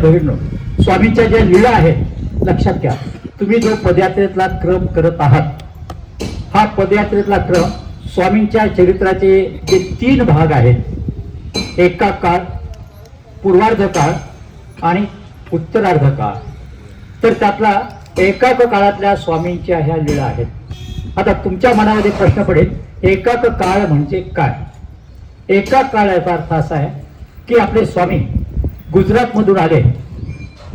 बंधू आणि स्वामींच्या ज्या लीळा आहेत लक्षात घ्या. तुम्ही जो पदयात्रेतला क्रम करत आहात हा पदयात्रेतला क्रम स्वामींच्या चरित्राचे जे तीन भाग आहेत एका काळ पूर्वार्ध काळ आणि उत्तरार्ध काळ. तर त्यातला एकाक काळातल्या स्वामींच्या ह्या लीळा आहेत. आता तुमच्या मनामध्ये प्रश्न पडेल एकाक काळ म्हणजे काय? एका काळ याचा अर्थ असा आहे की आपले स्वामी गुजरातमधून आले.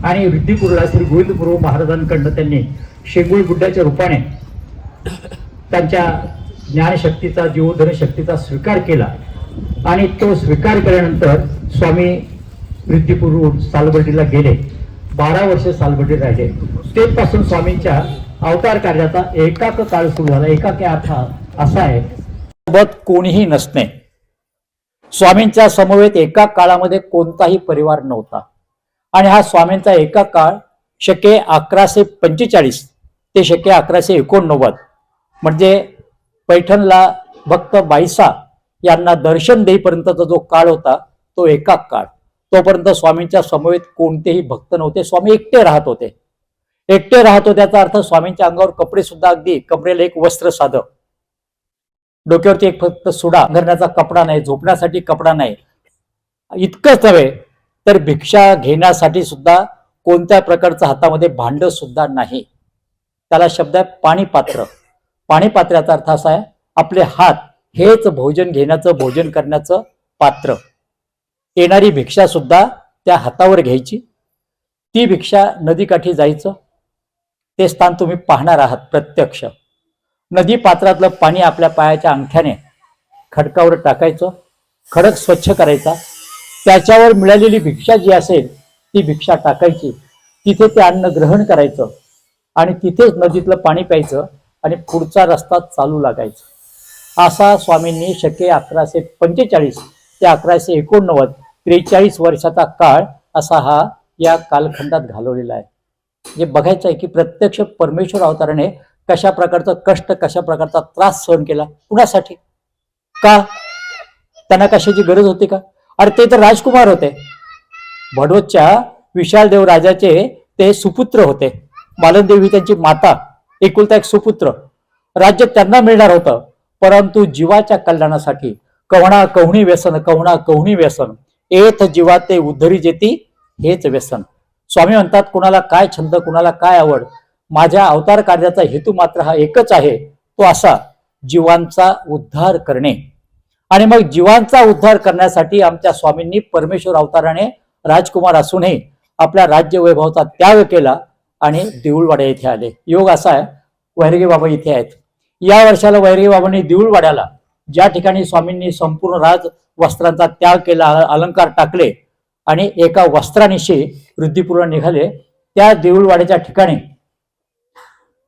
आणि रिद्धिपूरला श्री गोविंदपूर्व महाराजांकडनं त्यांनी शेंगुळ बुड्डाच्या रूपाने त्यांच्या ज्ञानशक्तीचा जीवोधन शक्तीचा स्वीकार केला. आणि तो स्वीकार केल्यानंतर स्वामी रिद्धिपूर्व सालबर्डीला गेले. बारा वर्ष सालबर्डी राहिले. तेपासून स्वामींच्या अवतार कार्याचा एकाक काळ सुरू झाला. एकाक अर्थ असा आहे सोबत कोणीही नसणे. स्वामींच्या समवेत एका काळामध्ये कोणताही परिवार नव्हता. आणि हा स्वामींचा एका काळ शके अकराशे पंचेचाळीस ते शके अकराशे एकोणनव्वद म्हणजे पैठणला भक्त बाईसा यांना दर्शन देईपर्यंतचा जो काळ होता तो एका काळ. तोपर्यंत स्वामींच्या समवेत कोणतेही भक्त नव्हते. स्वामी एकटे राहत होते. एकटे राहत होते त्याचा अर्थ स्वामींच्या अंगावर कपडे सुद्धा अगदी कपडेला एक वस्त्र साधं. डोक्यावरती एक फक्त सुडा घरण्याचा कपडा नाही झोपण्यासाठी कपडा नाही. इतकंच नव्हे तर भिक्षा घेण्यासाठी सुद्धा कोणत्या प्रकारचं हातामध्ये भांड सुद्धा नाही. त्याला शब्द आहे पाणीपात्र. पाणी अर्थ असा आहे आपले हात हेच भोजन घेण्याचं भोजन करण्याचं पात्र. येणारी भिक्षा सुद्धा त्या हातावर घ्यायची. ती भिक्षा नदीकाठी जायचं. ते स्थान तुम्ही पाहणार आहात प्रत्यक्ष. नदी पात्रातलं पाणी आपल्या पायाच्या अंगठ्याने खडकावर टाकायचं खडक स्वच्छ करायचा. त्याच्यावर मिळालेली भिक्षा जी असेल ती भिक्षा टाकायची. तिथे ते अन्न ग्रहण करायचं आणि तिथेच नदीतलं पाणी प्यायचं आणि पुढचा रस्ता चालू लागायचा. असा स्वामींनी शके अकराशे पंचेचाळीस ते अकराशे एकोणनव्वद त्रेचाळीस वर्षाचा काळ असा हा या कालखंडात घालवलेला आहे. जे बघायचं आहे की प्रत्यक्ष परमेश्वर अवताराने कशा प्रकारचं कष्ट कशा प्रकारचा त्रास सहन केला? कुणासाठी? का? त्यांना कशाची गरज होती का? अरे ते तर राजकुमार होते. भडवतच्या विशालदेव राजाचे ते सुपुत्र होते. मालनदेवी त्यांची माता एकुलता एक सुपुत्र. राज्य त्यांना मिळणार होतं. परंतु जीवाच्या कल्याणासाठी कवणा कवणी व्यसन कवणा कवणी व्यसन. एथ जीवा ते उद्धरी जेती हेच व्यसन. स्वामी म्हणतात कुणाला काय छंद कुणाला काय आवड? माझ्या अवतार कार्याचा हेतू मात्र हा एकच आहे तो असा जीवांचा उद्धार करणे. आणि मग जीवांचा उद्धार करण्यासाठी आमच्या स्वामींनी परमेश्वर अवताराने राजकुमार असूनही आपल्या राज्य वैभवाचा त्याग केला आणि देऊळवाड्या इथे आले. योग असा आहे वैरगे बाबा इथे आहेत. या वर्षाला वैरगे बाबांनी देऊळवाड्याला ज्या ठिकाणी स्वामींनी संपूर्ण राज वस्त्रांचा त्याग केला अलंकार टाकले आणि एका वस्त्रानिशी वृद्धिपूर्व निघाले त्या देऊळवाड्याच्या ठिकाणी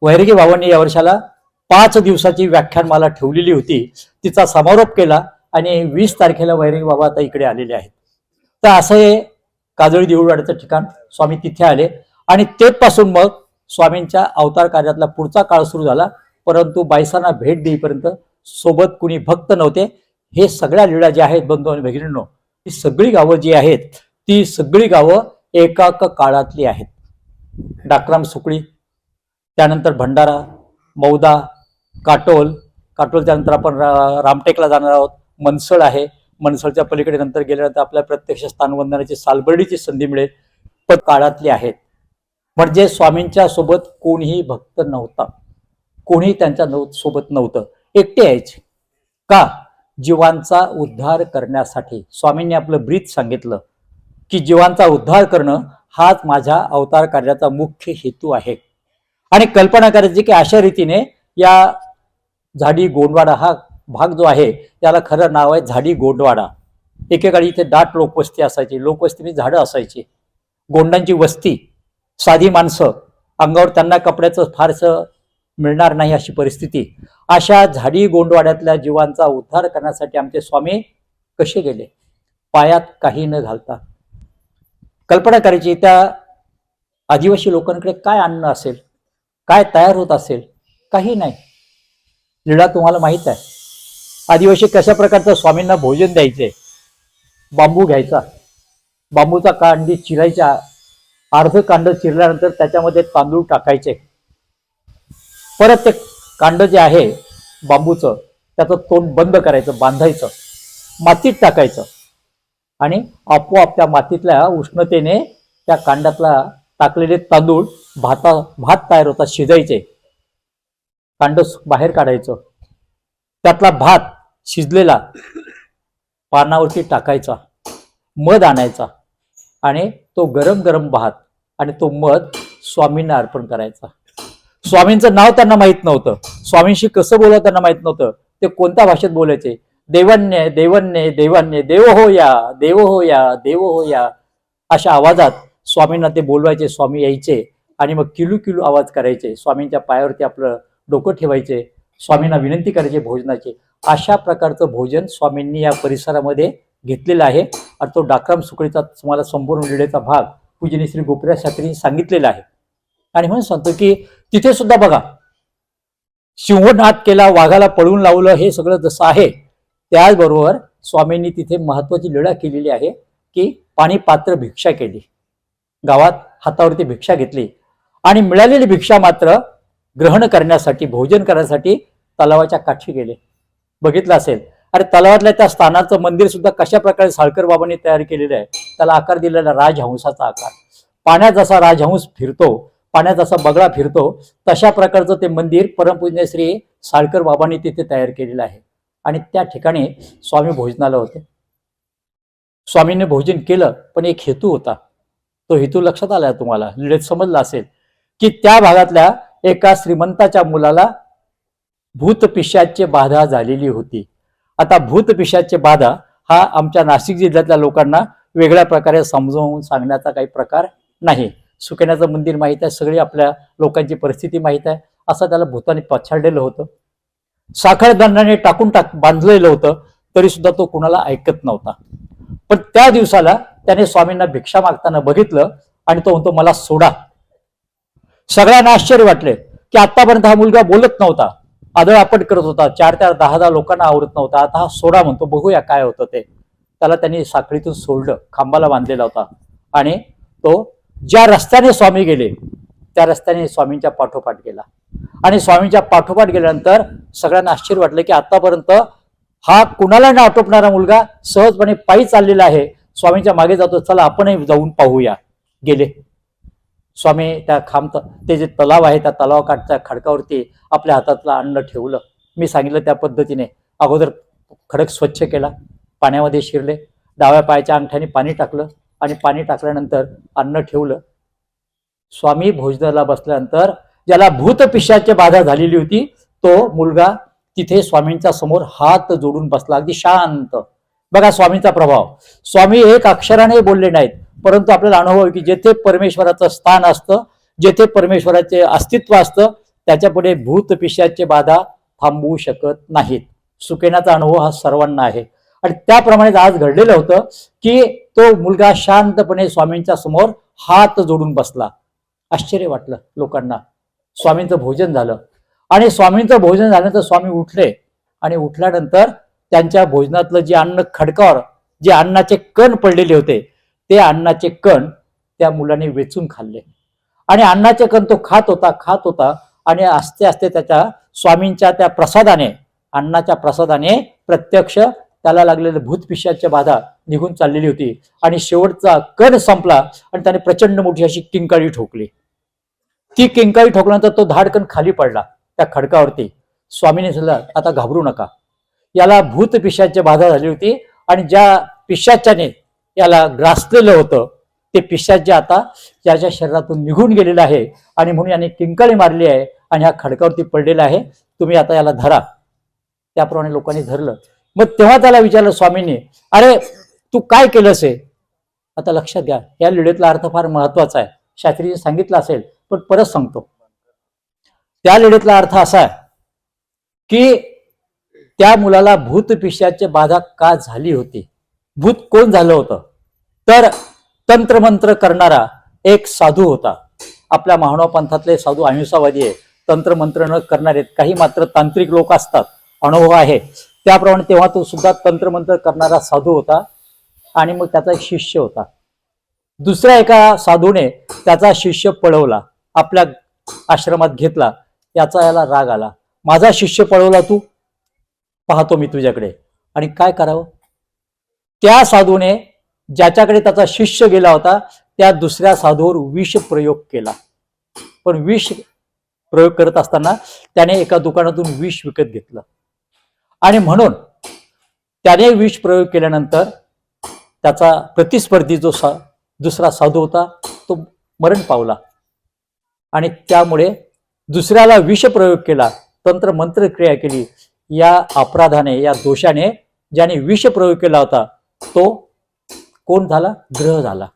वैरगे बाबांनी या वर्षाला पाच दिवसाची व्याख्यानमाला ठेवलेली होती. तिचा समारोप केला आणि वीस तारखेला वैरगे बाबा आता इकडे आलेले आहेत. तर असं हे काजळी देऊळवाड्याचं ठिकाण. स्वामी तिथे आले. आणि तेपासून मग स्वामींच्या अवतार कार्यातला पुढचा काळ सुरू झाला. परंतु बायसांना भेट देईपर्यंत सोबत कुणी भक्त नव्हते. हे सगळ्या लीळा ज्या आहेत बंधू आणि भगिनींनो ही सगळी गावं जी आहेत ती सगळी गावं एकाक काळातली आहेत. डाकराम सुकळी त्यानंतर भंडारा मौदा काटोल. काटोल त्यानंतर आपण रा- रामटेकला जाणार आहोत. मनसळ आहे. मनसळच्या पलीकडे नंतर गेल्यानंतर आपल्या प्रत्यक्ष स्थानवंदनाची सालबर्डीची संधी मिळेल. पण काळातली आहेत. म्हणजे स्वामींच्या सोबत कोणीही भक्त नव्हता. कोणी त्यांच्या नव सोबत नव्हतं. एकटे यायचे. का? जीवांचा उद्धार करण्यासाठी. स्वामींनी आपलं ब्रीत सांगितलं की जीवांचा उद्धार करणं हाच माझ्या अवतार कार्याचा मुख्य हेतू आहे. आणि कल्पना करायची की अशा रीतीने या झाडी गोंडवाडा हा भाग जो आहे त्याला खरं नाव आहे झाडी गोंडवाडा. एकेकाळी इथे दाट लोकवस्ती असायची. लोकवस्ती झाडं असायची. गोंडांची वस्ती साधी माणसं अंगावर त्यांना कपड्याचं फारसं मिळणार नाही अशी परिस्थिती. अशा झाडी गोंडवाड्यातल्या जीवांचा उद्धार करण्यासाठी आमचे स्वामी कसे गेले? पायात काही न घालता. कल्पना करायची त्या आदिवासी लोकांकडे काय अन्न असेल? काय तयार होत असेल? काही नाही. लीळा तुम्हाला माहीत आहे. आदिवासी कशा प्रकारचं स्वामींना भोजन द्यायचे? बांबू घ्यायचा. बांबूचा कांडी चिरायचा. अर्ध कांड चिरल्यानंतर त्याच्यामध्ये तांदूळ टाकायचे. परत ते कांड जे आहे बांबूचं त्याचं तोंड बंद करायचं बांधायचं. मातीत टाकायचं. आणि आपोआप त्या मातीतल्या उष्णतेने त्या कांडातला टाकलेले तांदूळ भाता भात तयार होता शिजायचे. कांड बाहेर काढायचं. त्यातला भात शिजलेला पानावरती टाकायचा. मध आणायचा. आणि तो गरम गरम भात आणि तो मध स्वामींना अर्पण करायचा. स्वामींचं नाव त्यांना माहीत नव्हतं. स्वामींशी कसं बोलावं त्यांना माहीत नव्हतं. ते कोणत्या भाषेत बोलायचे? देवन्य देवन्य देवन्य देव हो या देव हो या देव हो या अशा आवाजात स्वामींना ते बोलवायचे स्वामी यायचे. आणि मग किलू किलू आवाज करायचे स्वामींच्या पायावरती आपलं डोकं ठेवायचे स्वामींना विनंती करायचे भोजनाची. अशा प्रकारचं भोजन स्वामींनी या परिसरामध्ये घेतलेलं आहे. आणि तो डाकराम सुकळीचा तुम्हाला संपूर्ण लिडेचा भाग पूजनी श्री गोपीराज शास्त्रींनी सांगितलेला आहे. आणि म्हणून सांगतो की तिथे सुद्धा बघा सिंहनाद केला वाघाला पळून लावलं हे सगळं जसं आहे त्याचबरोबर स्वामींनी तिथे महत्वाची लढा केलेली आहे की पाणी पात्र भिक्षा केली. गावात हातावरती भिक्षा घेतली. आणि मिळालेली भिक्षा मात्र ग्रहण करण्यासाठी भोजन करण्यासाठी तलावाच्या काठी गेले. बघितलं असेल. अरे तलावातल्या त्या स्थानाचं मंदिर सुद्धा कशा प्रकारे साळकर बाबांनी तयार केलेलं आहे त्याला आकार दिलेला राजहंसाचा आकार. पाण्यात जसा राजहंस फिरतो पाण्यात जसा बगळा फिरतो तशा प्रकारचं ते मंदिर परमपूज्य श्री साळकर बाबांनी तिथे तयार केलेलं आहे. आणि त्या ठिकाणी स्वामी भोजनाला होते. स्वामींनी भोजन केलं पण एक हेतू होता. तो हेतू लक्षात आला तुम्हाला? लिडेत समजला असेल. की त्या भागातल्या एका श्रीमंताच्या मुलाला भूतपिशाची बाधा झालेली होती. आता भूतपिशाची बाधा हा आमच्या नाशिक जिल्ह्यातल्या लोकांना वेगळ्या प्रकारे समजावून सांगण्याचा काही प्रकार नाही. सुकण्याचं मंदिर माहीत आहे सगळी आपल्या लोकांची परिस्थिती माहीत आहे. असं त्याला भूताने पछाडलेलं होतं. साखळदंडाने टाकून टाक बांधलेलं होतं तरी सुद्धा तो कुणाला ऐकत नव्हता. पण त्या दिवसाला त्याने स्वामींना भिक्षा मागताना बघितलं आणि तो म्हणतो मला सोडा. सगळ्यांना आश्चर्य वाटले की आतापर्यंत हा मुलगा बोलत नव्हता. आदळ आपट करत होता. चार चार दहा दहा लोकांना आवडत नव्हता. आता हा सोडा म्हणतो. बघूया काय होतं ते. त्याला त्यांनी साखळीतून सोडलं. खांबाला बांधलेला होता. आणि तो ज्या रस्त्याने स्वामी गेले त्या रस्त्याने स्वामींच्या पाठोपाठ गेला. आणि स्वामींच्या पाठोपाठ गेल्यानंतर सगळ्यांना आश्चर्य वाटलं की आतापर्यंत हा कुणाला न आटोपणारा मुलगा सहजपणे पायी चाललेला आहे. स्वामींच्या मागे जातो. चला आपणही जाऊन पाहूया. गेले. स्वामी त्या खांब ते जे तलाव आहे त्या तलावाकाठच्या खडकावरती आपल्या हातातलं अन्न ठेवलं. मी सांगितलं त्या पद्धतीने. अगोदर खडक स्वच्छ केला पाण्यामध्ये शिरले डाव्या पायाच्या अंगठ्याने पाणी टाकलं आणि पाणी टाकल्यानंतर अन्न ठेवलं. स्वामी भोजनाला बसल्यानंतर ज्याला भूतपिशाची बाधा झालेली होती तो मुलगा तिथे स्वामींच्या समोर हात जोडून बसला. अगदी शांत. बघा स्वामींचा प्रभाव. स्वामी एक अक्षराने बोलले नाहीत. परंतु आपल्याला अनुभव आहे की जेथे परमेश्वराचं स्थान असतं जेथे परमेश्वराचे अस्तित्व असतं त्याच्यापुढे भूत पिशाचे बाधा थांबवू शकत नाहीत. सुकेनाचा अनुभव हा सर्वांना आहे. आणि त्याप्रमाणे आज घडलेलं होतं की तो मुलगा शांतपणे स्वामींच्या समोर हात जोडून बसला. आश्चर्य वाटलं लोकांना. स्वामींचं भोजन झालं. आणि स्वामींचं भोजन झाल्यानंतर स्वामी उठले आणि उठल्यानंतर त्यांच्या भोजनातलं जे अन्न खडकावर जे अन्नाचे कण पडलेले होते ते अन्नाचे कण त्या मुलाने वेचून खाल्ले. आणि अन्नाचे कण तो खात होता खात होता आणि आस्ते आस्ते त्याच्या स्वामींच्या त्या प्रसादाने अन्नाच्या प्रसादाने प्रत्यक्ष त्याला लागलेले भूतपिशाच्या बाधा निघून चाललेली होती. आणि शेवटचा कण संपला आणि त्याने प्रचंड मोठी अशी किंकाळी ठोकली. ती किंकाळी ठोकल्यानंतर तो धाडकन खाली पडला त्या खडकावरती. स्वामीने सांगितलं आता घाबरू नका. याला भूत पिशाची बाधा झाली होती आणि ज्या पिशाच्याने याला ग्रासलेलं होतं. ते पिशाचे आता याच्या शरीरातून निघून गेलेलं आहे आणि म्हणून याने किंकाळी मारली आहे आणि ह्या खडकावरती पडलेला आहे तुम्ही आता याला धरा. त्याप्रमाणे लोकांनी धरलं. मग तेव्हा त्याला विचारलं स्वामींनी अरे तू काय केलंस हे? आता लक्षात घ्या या लिडेतला अर्थ फार महत्त्वाचा आहे. शास्त्रीजी सांगितलं असेल पण परत सांगतो. त्या लिडेतला अर्थ असा आहे की त्या मुलाला भूत पिशाची बाधा का झाली होती? भूत कोण झालं होतं? तर तंत्रमंत्र करणारा एक साधू होता. आपल्या महानव पंथातले साधू अहिंसावादी आहे तंत्रमंत्र न करणारे काही मात्र तांत्रिक लोक असतात. अनुभव आहे. त्याप्रमाणे तेव्हा तो सुद्धा तंत्रमंत्र करणारा साधू होता आणि मग त्याचा एक शिष्य होता. दुसऱ्या एका साधूने त्याचा शिष्य पळवला. आपल्या आश्रमात घेतला. याचा याला राग आला. माझा शिष्य पळवला तू? पाहतो मी तुझ्याकडे. आणि काय करावं? त्या साधूने ज्याच्याकडे त्याचा शिष्य गेला होता त्या दुसऱ्या साधूवर विष प्रयोग केला. पण विष प्रयोग करत असताना त्याने एका दुकानातून विष विकत घेतलं. आणि म्हणून त्याने विष प्रयोग केल्यानंतर त्याचा प्रतिस्पर्धी जो सा दुसरा साधू होता तो मरण पावला. आणि त्यामुळे दुसऱ्याला विष प्रयोग केला तंत्र मंत्र क्रिया केली या अपराधाने या दोषाने ज्याने विष प्रयोग केला होता तो कोण झाला? ग्रह झाला.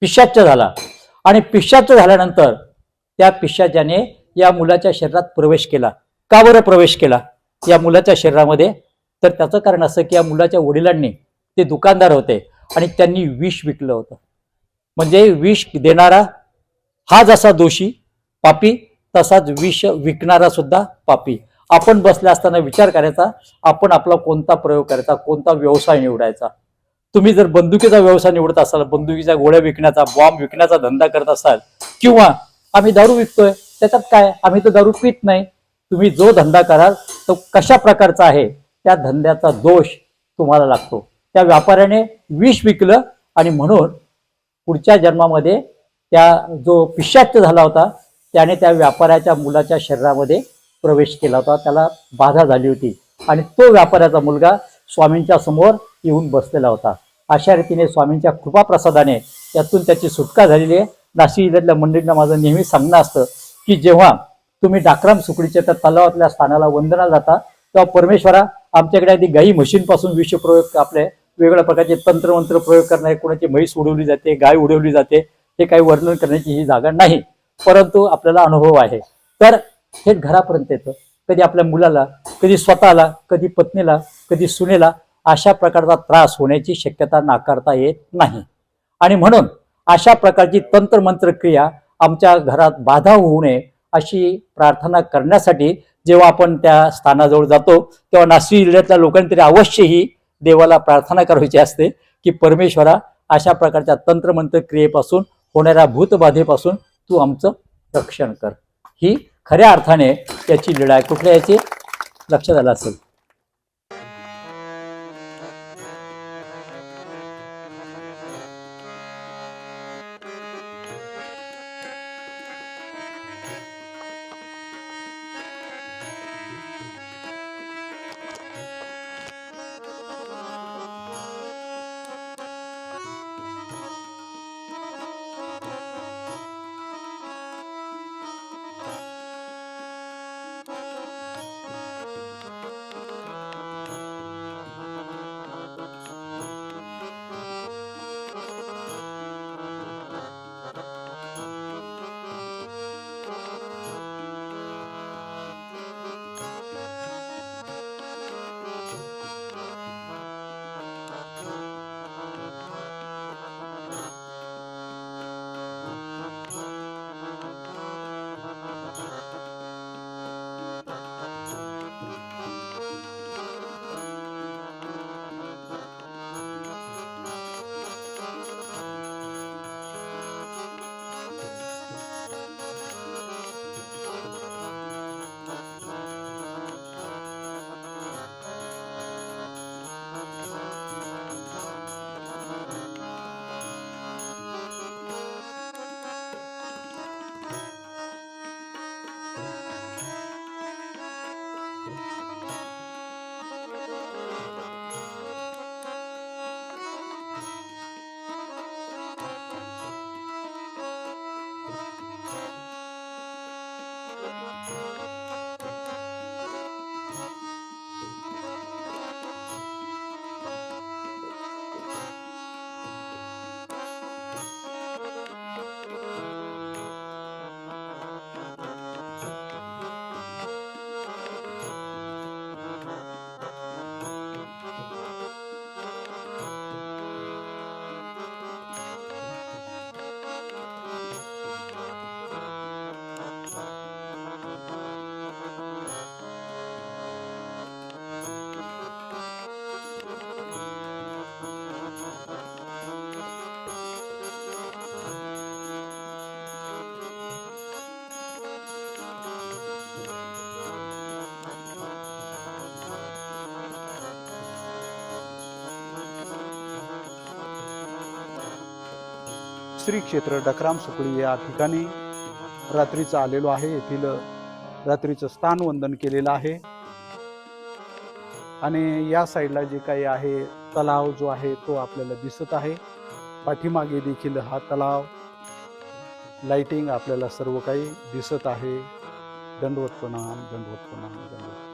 पिशाच्च झाला. आणि पिशाच्च झाल्यानंतर त्या पिशाच्याने या मुलाच्या शरीरात प्रवेश केला. का बरं प्रवेश केला? या मुलाच्या शरीरामध्ये तर त्याचं कारण असं की या मुलाच्या वडिलांनी ते दुकानदार होते आणि त्यांनी विष विकलं होतं. म्हणजे विष देणारा हा जसा दोषी पापी तसाच विष विकणारा सुद्धा पापी. आपण बसले असताना विचार करायचा आपण आपला कोणता प्रयोग करायचा कोणता व्यवसाय निवडायचा? तुम्ही जर बंदुकीचा व्यवसाय निवडत असाल बंदुकीच्या गोळ्या विकण्याचा बॉम्ब विकण्याचा धंदा करत असाल किंवा आम्ही दारू विकतोय त्याच्यात काय? आम्ही तर दारू पित नाही. तुम्ही जो धंदा कराल तो कशा प्रकारचा आहे त्या धंद्याचा दोष तुम्हाला लागतो. त्या व्यापाऱ्याने विष विकलं आणि म्हणून पुढच्या जन्मामध्ये त्या जो पिशाच्च झाला होता त्याने त्या व्यापाऱ्याच्या मुलाच्या शरीरामध्ये प्रवेश केला होता. त्याला बाधा झाली होती. आणि तो व्यापाऱ्याचा मुलगा स्वामींच्या समोर येऊन बसलेला होता. अशा रीतीने स्वामींच्या कृपाप्रसादाने यातून त्याची सुटका झालेली आहे. नाशिक जिल्ह्यातल्या मंडळींना माझं नेहमी सांगणं असतं की जेव्हा तुम्ही डाकराम सुकडीच्या त्या तलावातल्या स्थानाला वंदना जाता तेव्हा परमेश्वरा आमच्याकडे आधी गाई म्हशींपासून विषप्रयोग आपले वेगवेगळ्या प्रकारचे तंत्रमंत्र प्रयोग करणारे कोणाची म्हैस उडवली जाते गाय उडवली जाते हे काही वर्णन करण्याची ही जागा नाही परंतु आपल्याला अनुभव आहे. तर हे घरापर्यंत येतं. कधी आपल्या मुलाला कधी स्वतःला कधी पत्नीला कधी सुनेला अशा प्रकारचा त्रास होण्याची शक्यता नाकारता येत नाही. आणि म्हणून अशा प्रकारची तंत्रमंत्र क्रिया आमच्या घरात बाधा होऊ नये अशी प्रार्थना करण्यासाठी जेव्हा आपण त्या स्थानाजवळ जातो तेव्हा नाशिक जिल्ह्यातल्या लोकांनी तरी अवश्य ही देवाला प्रार्थना करायची असते की परमेश्वरा अशा प्रकारच्या तंत्रमंत्र क्रियेपासून होणाऱ्या भूतबाधेपासून तू आमचं रक्षण कर. ही खऱ्या अर्थाने त्याची लढाई कुठल्या याची? लक्षात आलं असेल. श्री क्षेत्र डकराम सुकळी या ठिकाणी रात्रीचं आलेलो आहे. येथील रात्रीचं स्थानवंदन केलेलं आहे. आणि या साईडला जे काही आहे तलाव जो आहे तो आपल्याला दिसत आहे. पाठीमागे देखील हा तलाव. लाइटिंग आपल्याला सर्व काही दिसत आहे. दंडवत प्रणाम दंडवत प्रणाम दंडवत